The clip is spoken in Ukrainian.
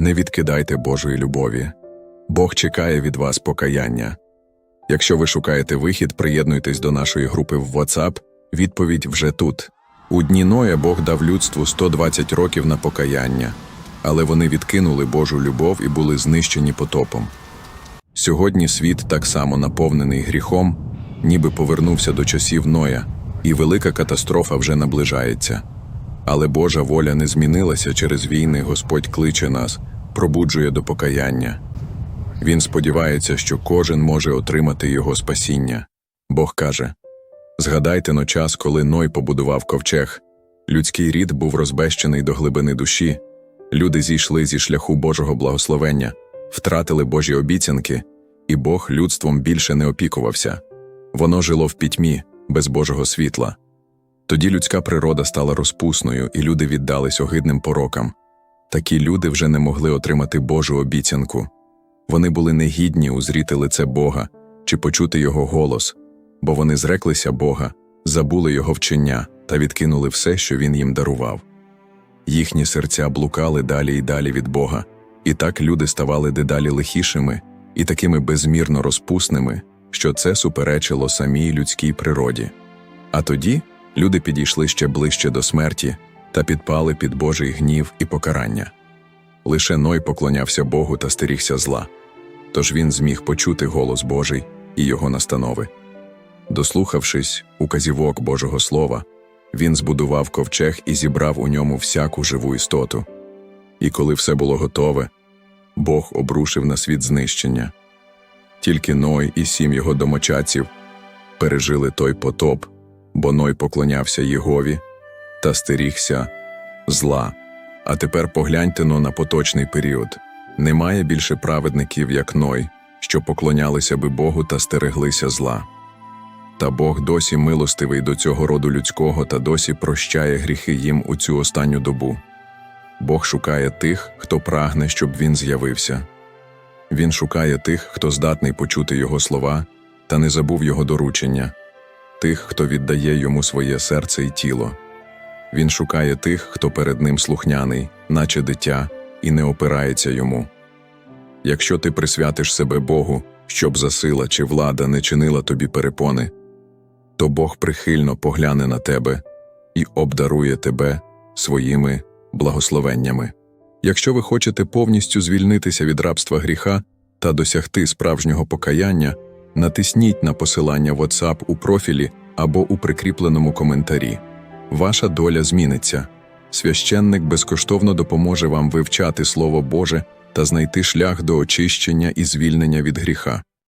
не відкидайте Божої любові. Бог чекає від вас покаяння. Якщо ви шукаєте вихід, приєднуйтесь до нашої групи в WhatsApp. Відповідь вже тут. У дні Ноя Бог дав людству 120 років на покаяння, але вони відкинули Божу любов і були знищені потопом. Сьогодні світ так само наповнений гріхом, ніби повернувся до часів Ноя, і велика катастрофа вже наближається. Але Божа воля не змінилася через війни, Господь кличе нас, пробуджує до покаяння. Він сподівається, що кожен може отримати його спасіння. Бог каже: Згадайте но час, коли Ной побудував ковчег. Людський рід був розбещений до глибини душі. Люди зійшли зі шляху Божого благословення, втратили Божі обіцянки, і Бог людством більше не опікувався. Воно жило в пітьмі, без Божого світла. Тоді людська природа стала розпусною, і люди віддались огидним порокам. Такі люди вже не могли отримати Божу обіцянку. Вони були негідні узріти лице Бога чи почути Його голос, бо вони зреклися Бога, забули Його вчення та відкинули все, що Він їм дарував. Їхні серця блукали далі і далі від Бога, і так люди ставали дедалі лихішими і такими безмірно розпусними, що це суперечило самій людській природі. А тоді люди підійшли ще ближче до смерті та підпали під Божий гнів і покарання. Лише Ной поклонявся Богу та стерігся зла, тож він зміг почути голос Божий і його настанови. Дослухавшись указівок Божого Слова, він збудував ковчег і зібрав у ньому всяку живу істоту. І коли все було готове, Бог обрушив на світ знищення. Тільки Ной і сім його домочадців пережили той потоп, бо Ной поклонявся Єгові та стерігся зла. А тепер погляньте но на поточний період. Немає більше праведників, як Ной, що поклонялися би Богу та стереглися зла. Та Бог досі милостивий до цього роду людського та досі прощає гріхи їм у цю останню добу. Бог шукає тих, хто прагне, щоб він з'явився. Він шукає тих, хто здатний почути його слова та не забув його доручення, тих, хто віддає йому своє серце і тіло. Він шукає тих, хто перед ним слухняний, наче дитя, і не опирається йому. Якщо ти присвятиш себе Богу, щоб засила чи влада не чинила тобі перепони, то Бог прихильно погляне на тебе і обдарує тебе своїми благословеннями. Якщо ви хочете повністю звільнитися від рабства гріха та досягти справжнього покаяння, натисніть на посилання WhatsApp у профілі або у прикріпленому коментарі. Ваша доля зміниться. Священник безкоштовно допоможе вам вивчати Слово Боже та знайти шлях до очищення і звільнення від гріха.